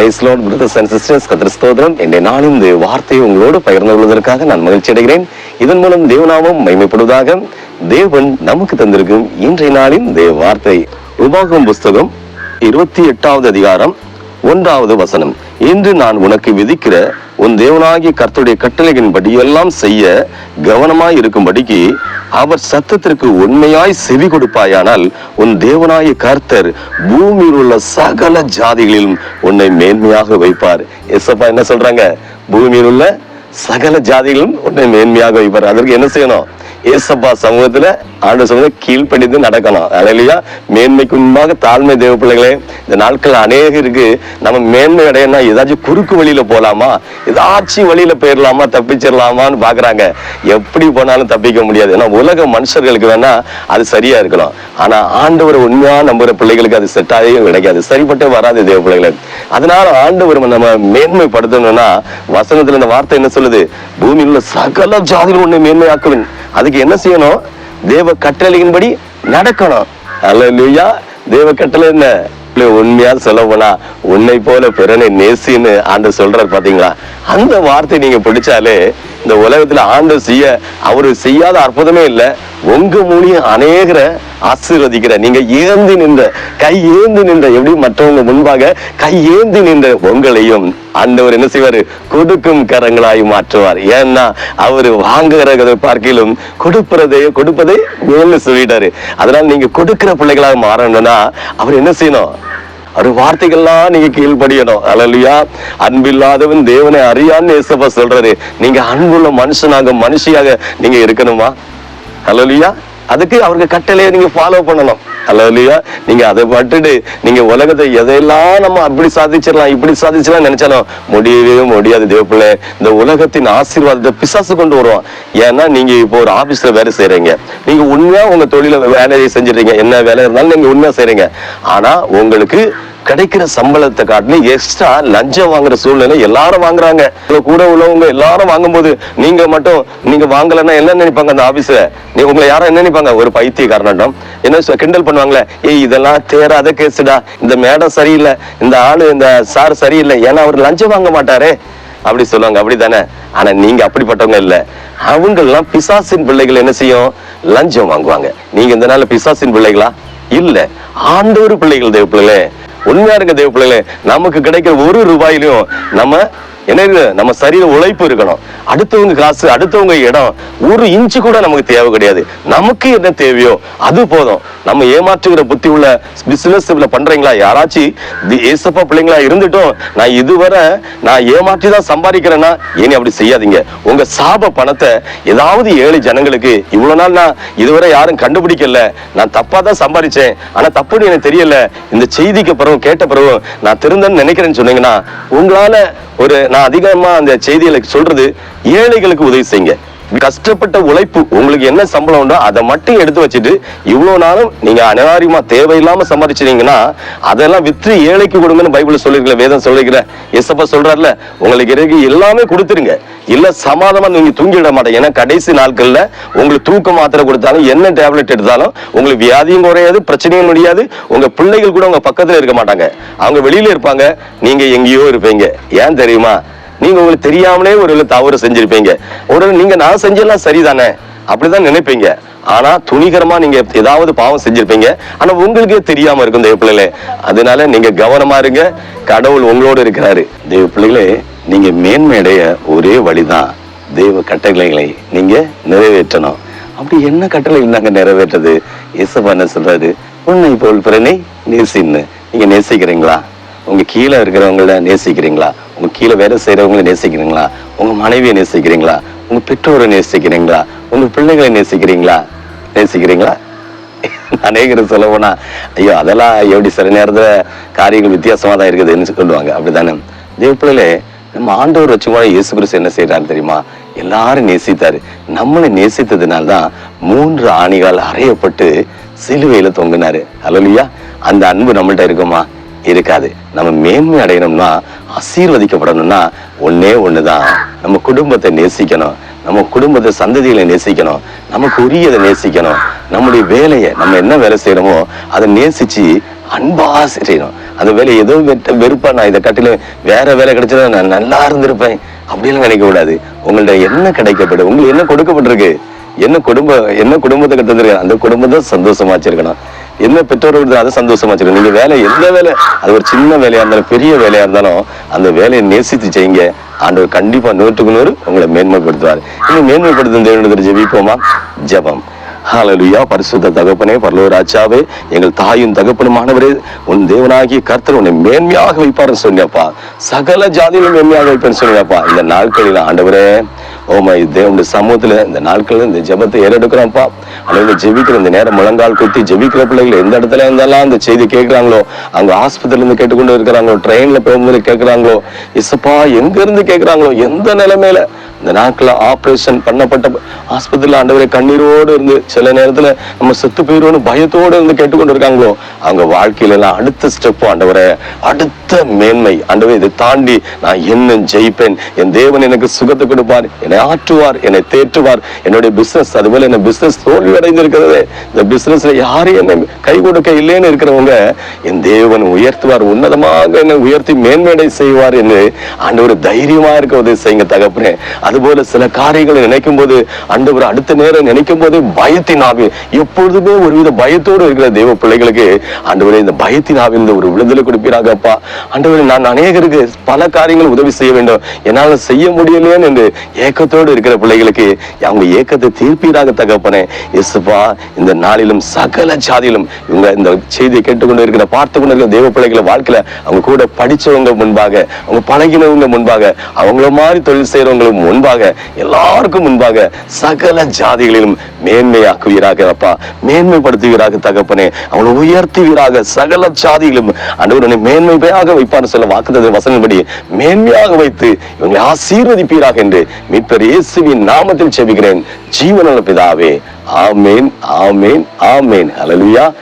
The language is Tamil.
பிரைஸ்லோட் பிரதர்ஸ் அண்ட் சிஸ்டர்ஸ் கத்திர ஸ்தோத்திரம். என்னை நாளும் இந்த வார்த்தையை உங்களோடு பகிர்ந்து கொள்வதற்காக நான் மகிழ்ச்சி அடைகிறேன். இதன் மூலம் தேவநாமம் மைமைப்படுவதாக தேவன் நமக்கு தந்திருக்கும் இன்றைய நாளின் தேவ வார்த்தை. உபாகம் புஸ்தகம் இருபத்தி எட்டாவது அதிகாரம் ஒன்றாவது வசனம். இன்று நான் உனக்கு விதிக்கிற உன் தேவனாகிய கர்த்தருடைய கட்டளைகளின்படி எல்லாம் செய்ய கவனமாய் இருக்கும்படிக்கு அவர் சத்தத்திற்கு உண்மையாய் செவி கொடுப்பாயானால் உன் தேவனாய கர்த்தர் பூமியில் உள்ள சகல ஜாதிகளிலும் உன்னை மேன்மையாக வைப்பார். எசப்பா என்ன சொல்றாங்க? பூமியில் உள்ள சகல ஜாதிகளும் உன்னை மேன்மையாக வைப்பார். அதற்கு என்ன செய்யணும்? ஏசப்பா சமூகத்துல ஆண்டு சமூகம் கீழ்ப்படிந்து நடக்கணும். அலையிலையா. மேன்மைக்கு முன்பாக தாழ்மை தேவ பிள்ளைகளே இந்த நாட்கள் அநேகருக்கு நம்ம மேன்மை அடையணும்னா ஏதாச்சும் குறுக்கு வழியில போலாமா? ஏதாச்சும் வழியில போயிடலாமா தப்பிச்சிடலாமான்னு பாக்குறாங்க. எப்படி போனாலும் தப்பிக்க முடியாது. ஏன்னா உலக மனுஷர்களுக்கு வேணா அது சரியா இருக்கணும். ஆனா ஆண்டவர் உண்மையா நம்புற பிள்ளைகளுக்கு அது செட் ஆகவே கிடைக்காது. சரிப்பட்டே வராது தேவ பிள்ளைகளே. அதனால ஆண்டவர் நம்ம மேன்மைப்படுத்தணும்னா வசனத்துல இந்த வார்த்தை என்ன சொல்லுது பூமியில் உள்ள சகல ஜாதிகள் உன்னை மேன்மையாக்குவேன். அதுக்கு என்ன செய்யணும்? தேவ கட்டளையின்படி நடக்கணும். அல்லா தேவ கட்டளை என்ன? இல்ல, உண்மையா சொல்ல போனா உன்னை போல பிறனை நேசின்னு ஆண்டு சொல்றாரு பாத்தீங்களா? அந்த வார்த்தை நீங்க பிடிச்சாலே இந்த உலகத்துல ஆண்டு செய்ய அவரு செய்யாத அற்புதமே இல்ல. உங்க மூலியம் அநேகரை ஆசீர்வதிக்கிற நீங்க ஏந்தி நின்ற கை ஏந்தி நின்ற எப்படி மற்றவங்க முன்பாக கை ஏந்தி நின்ற உங்களையும் அந்தவர் என்ன செய்வாரு? கொடுக்கும் கரங்களாய் மாற்றுவார். ஏன்னா அவர் வாங்குகிற பார்க்கிலும் கொடுப்பதே கொடுப்பதை மேல சொல்லிட்டாரு. அதனால நீங்க கொடுக்கிற பிள்ளைகளாக மாறணும்னா அவர் என்ன செய்யணும்? அவர் வார்த்தைகள்லாம் நீங்க கீழ்படியணும் அலலியா அன்பில்லாதவன் தேவனை அறியான்னு ஏசப்பா சொல்றாரு. நீங்க அன்புள்ள மனுஷனாக மனுஷியாக நீங்க இருக்கணுமா? ஹலோலியா. அதுக்கு அவருக்கு கட்டளையை நீங்க ஃபாலோ பண்ணணும். ஹலோலியா நீங்க அதை பட்டுட்டு நீங்க உலகத்தை எதையெல்லாம் நம்ம அப்படி சாதிச்சிடலாம் இப்படி சாதிச்சிடலாம் நினைச்சாலும் முடியவே முடியாது தேவப்பிள்ளை. இந்த உலகத்தின் ஆசீர்வாதத்தை பிசாசு கொண்டு வருவோம் ஏன்னா நீங்க இப்போ ஒரு ஆபீஸ்ல வேலை செய்யறீங்க நீங்க உண்மையா உங்க தொழில வேலையை செஞ்சிருக்கீங்க என்ன வேலை இருந்தாலும் நீங்க உண்மையா செய்யறீங்க ஆனா உங்களுக்கு கிடைக்கிற சம்பளத்தை காட்டிலும் எக்ஸ்ட்ரா லஞ்சம் வாங்குற சூழ்நிலை எல்லாரும் வாங்குறாங்க. கூட உள்ளவங்க எல்லாரும் வாங்கும்போது நீங்க மட்டும் நீங்க வாங்கலைன்னா என்ன நினைப்பாங்க அந்த ஆபீஸ்ல நீ உங்களை யாரும் என்ன நினைப்பாங்க? ஒரு பைத்தியக்காரனாட்டம் என்ன கிண்டல் பண்ணுவாங்களே? ஏய் இதெல்லாம் தேராத கேசுடா இந்த மேடம் சரியில்லை. இந்த ஆளு இந்த சார் சரியில்லை. ஏன்னா அவர் லஞ்சம் வாங்க மாட்டாரே. அப்படி சொல்லுவாங்க. அப்படித்தானே ஆனா நீங்க அப்படிப்பட்டவங்க இல்ல. அவங்கெல்லாம் பிசாசின் பிள்ளைகள் என்ன செய்யும்? லஞ்சம் வாங்குவாங்க. நீங்க இந்த நாள் பிசாசின் பிள்ளைகளா? இல்ல. ஆண்டவர் பிள்ளைகள் தேவ பிள்ளைகளே உண்மையா இருக்க தேவ பிள்ளைகளே நமக்கு கிடைக்கிற ஒரு ரூபாயிலையும் நம்ம என்ன நம்ம சரீர உழைப்பு இருக்கணும். அடுத்தவங்க காசு அடுத்தவங்க இடம் ஒரு இன்ச்சு கூட நமக்கு தேவை கிடையாது. நமக்கு என்ன தேவையோ அது போதும். நம்ம ஏமாற்றுகிற புத்தி உள்ள பிசினஸ் பண்றீங்களா? யாராச்சும் ஏசப்பா பிள்ளைங்களா இருந்துட்டும். நான் இதுவரை நான் ஏமாற்றி தான் சம்பாதிக்கிறேன்னா இனி அப்படி செய்யாதீங்க. உங்க சாப பணத்தை ஏதாவது ஏழு ஜனங்களுக்கு இவ்வளவு நாள் நான் இதுவரை யாரும் கண்டுபிடிக்கல. நான் தப்பா தான் சம்பாதிச்சேன். ஆனா தப்புன்னு எனக்கு தெரியல. இந்த செய்திக்கு பிறகு கேட்ட பிறகு நான் திருந்தேன்னு நினைக்கிறேன்னு சொன்னீங்கன்னா உங்களால ஒரு நான் அதிகமாக அந்த செய்திகளை சொல்றது ஏழைகளுக்கு உதவி செய்யுங்க. கஷ்டப்பட்ட உழைப்பு உங்களுக்கு என்ன சம்பளம் அதை மட்டும் எடுத்து வச்சுட்டு இவ்வளவு நாளும் நீங்க அனிவாரியமா தேவையில்லாம சம்பாதிச்சிருந்தீங்கன்னா அதெல்லாம் விற்று ஏழைக்கு கொடுங்கன்னு பைபிள் சொல்லிருக்கல வேதம் சொல்லிருக்கிற எசப்பா சொல்றாருல உங்களுக்கு இறங்கி எல்லாமே கொடுத்துருங்க. இல்ல சமாதமா நீங்க தூங்கிட மாட்டேன். ஏன்னா கடைசி நாட்கள்ல உங்களுக்கு தூக்க மாத்திரை கொடுத்தாலும் என்ன டேப்லெட் எடுத்தாலும் உங்களுக்கு வியாதியும் குறையாது பிரச்சனையும் முடியாது. உங்க பிள்ளைகள் கூட உங்க பக்கத்துல இருக்க மாட்டாங்க. அவங்க வெளியில இருப்பாங்க. நீங்க எங்கேயோ இருப்பீங்க. ஏன் தெரியுமா? நீங்க உங்களுக்கு தெரியாமலே ஒரு தவறு செஞ்சிருப்பீங்க. ஒரு நீங்க நான் செஞ்செல்லாம் சரிதானே? அப்படிதான் நினைப்பீங்க. ஆனா துணிகரமா நீங்க ஏதாவது பாவம் செஞ்சிருப்பீங்க. ஆனா உங்களுக்கே தெரியாம இருக்கும் தேவ பிள்ளைகளே. அதனால நீங்க கவனமா இருங்க. கடவுள் உங்களோட இருக்கிறாரு. தேவ பிள்ளைகளே நீங்க மேன்மையடைய ஒரே வழிதான். தேவ கட்டளைகளை நீங்க நிறைவேற்றணும். அப்படி என்ன கட்டளை நாங்க நிறைவேற்றது? இயேசுவா என்ன சொல்றாரு? உன்னை போல் பிறனை நேசின்னு. நீங்க நேசிக்கிறீங்களா? உங்க கீழே இருக்கிறவங்கள நேசிக்கிறீங்களா? உங்க கீழே வேலை செய்யறவங்கள நேசிக்கிறீங்களா? உங்க மனைவியை நேசிக்கிறீங்களா? உங்க பெற்றோரை நேசிக்கிறீங்களா? உங்க பிள்ளைகளை நேசிக்கிறீங்களா? நேசிக்கிறீங்களா? அநேகர் சொல்ல போனா ஐயோ அதெல்லாம் எப்படி சில நேரத்துல காரியங்கள் வித்தியாசமா தான் இருக்குதுன்னு சொல்லுவாங்க. அப்படி தானே பிள்ளைகளே நம்ம ஆண்டவர் வச்சு கூட இயேசு கிறிஸ்து என்ன செய்யறாரு தெரியுமா? எல்லாரும் நேசித்தாரு. நம்மளை நேசித்ததுனால தான் மூன்று ஆணிகள் அறையப்பட்டு சிலுவையில தொங்கினாரு. அலலியா அந்த அன்பு நம்மள்ட்ட இருக்குமா? இருக்காது. நம்ம மேன்மை அடையணும்னா ஆசீர்வதிக்கப்படணும்னா ஒன்னே ஒண்ணுதான். நம்ம குடும்பத்தை நேசிக்கணும். நம்ம குடும்பத்தை சந்ததிகளை நேசிக்கணும். நமக்கு உரியதை நேசிக்கணும். நம்முடைய வேலையை நம்ம என்ன வேலை செய்யறோமோ அதை நேசிச்சு அன்பா செய்யணும். அந்த வேலை ஏதோ வெட்ட வெறுப்பா நான் இதை கட்டில வேற வேலை கிடைச்சதா நான் நல்லா இருந்திருப்பேன். அப்படிலாம் நினைக்க கூடாது உங்கள்ட்ட என்ன கிடைக்கப்படும் உங்களுக்கு என்ன கொடுக்கப்பட்டிருக்கு? என்ன குடும்ப என்ன குடும்பத்தை கட்டுறதுக்கு அந்த குடும்பத்தை சந்தோஷமா வச்சிருக்கணும். என்ன பெற்றோர்கள் அதை சந்தோஷமா வச்சிருக்கணும் நீங்க வேலை எந்த வேலை அது ஒரு சின்ன வேலையா இருந்தாலும் பெரிய வேலையா இருந்தாலும் அந்த வேலையை நேசித்து செய்யுங்க. ஆண்டவர் கண்டிப்பா நூற்றுக்கு நூறு உங்களை மேன்மைப்படுத்துவார். இன்னும் மேன்மைப்படுத்தும் தேவனிடத்தில் ஜெபிப்போமா? ஜெபம். ஹாலலுயா பரிசுத்த தகப்பனே பரலோராச்சாவே ராஜாவே எங்கள் தாயும் தகப்பனுமானவரே உன் தேவனாகிய கர்த்தர் உன்னை மேன்மையாக வைப்பார்னு சொன்னியப்பா சகல ஜாதியிலும் மேன்மையாக வைப்பேன்னு சொன்னியப்பா இந்த நாட்களில் ஆண்டவரே ஓமா தேவனுடைய சமூகத்துல இந்த நாட்கள்ல இந்த ஜெபத்தை ஏறெடுக்கிறோம்ப்பா. அல்லது ஜெபிக்கிற இந்த நேரம் முழங்கால் குத்தி ஜெபிக்கிற பிள்ளைகள் எந்த இடத்துல இருந்தாலும் அந்த செய்தி கேட்கிறாங்களோ அங்க ஆஸ்பத்திரில இருந்து கேட்டுக்கொண்டு இருக்கிறாங்களோ ட்ரெயின்ல போகும்போது கேட்கிறாங்களோ இசப்பா எங்க இருந்து கேட்கிறாங்களோ எந்த நிலைமையில? இந்த நாட்கள ஆப்ரேஷன் பண்ணப்பட்ட ஆஸ்பத்திரியில ஆண்டவரை கண்ணீரோடு இருந்து சில நேரத்துல நம்ம செத்து போயிடுவோம்னு பயத்தோடு இருந்து கேட்டுக்கொண்டு இருக்காங்களோ அவங்க வாழ்க்கையில எல்லாம் அடுத்த ஸ்டெப்பு ஆண்டவரை அடுத்த மேன்மை. ஆண்டவரை இதை தாண்டி நான் என்ன ஜெயிப்பேன்? என் தேவன் எனக்கு சுகத்தை கொடுப்பார் என்னை ஆற்றுவார் என்னை தேற்றுவார். என்னுடைய பிசினஸ் அதுபோல என்ன பிசினஸ் தோல்வி அடைந்திருக்கிறது இந்த பிசினஸ்ல யாரும் என்னை கை கொடுக்க இல்லைன்னு இருக்கிறவங்க என் தேவன் உயர்த்துவார் உன்னதமாக என்னை உயர்த்தி மேன்மேடை செய்வார் என்று ஆண்டவர் தைரியமா இருக்க உதவி செய்யுங்க தகப்பனே. அதுபோல சில காரியங்களை நினைக்கும் போது ஆண்டவர் அடுத்த நேரம் நினைக்கும் போது பயத்தின் ஆவி எப்பொழுதுமே ஒருவித பயத்தோடு இருக்கிற தெய்வ பிள்ளைகளுக்கு ஆண்டவரே இந்த பயத்தின் ஆவிலிருந்து ஒரு விடுதலை கொடுப்பீராக அப்பா. நான் அநேகருக்கு பல காரியங்கள் உதவி செய்ய வேண்டும். என்னால செய்ய முடியலையேன்னு என்று ஏக்கத்தோடு இருக்கிற பிள்ளைகளுக்கு அவங்க ஏக்கத்தை தீர்ப்பீராக தகப்பனே. எசுப்பா இந்த நாளிலும் சகல ஜாதியிலும் இவங்க இந்த செய்தியை கேட்டுக்கொண்டு இருக்கிற பார்த்து கொண்டு இருக்கிற தேவ பிள்ளைகளை வாழ்க்கையில அவங்க கூட படிச்சவங்க முன்பாக அவங்க பழகினவங்க முன்பாக அவங்கள மாதிரி தொழில் செய்யறவங்களுக்கு முன்பாக எல்லாருக்கும் முன்பாக சகல ஜாதிகளிலும் மேன்மையாக்குவீராக அப்பா. மேன்மைப்படுத்துவீராக தகப்பனே. அவளை உயர்த்துவீராக சகல ஜாதிகளும் அனைவரனை மேன்மையாக வைப்பான்னு சொல்ல வாக்குத்தத வசனப்படி மேன்மையாக வைத்து இவங்களை ஆசீர்வதிப்பீராக என்று மீட்பர் இயேசுவின் நாமத்தில் செபிக்கிறேன். ஜீவனுள்ள பிதாவே. ஆமேன் ஆமேன் ஆமேன். அலலுயா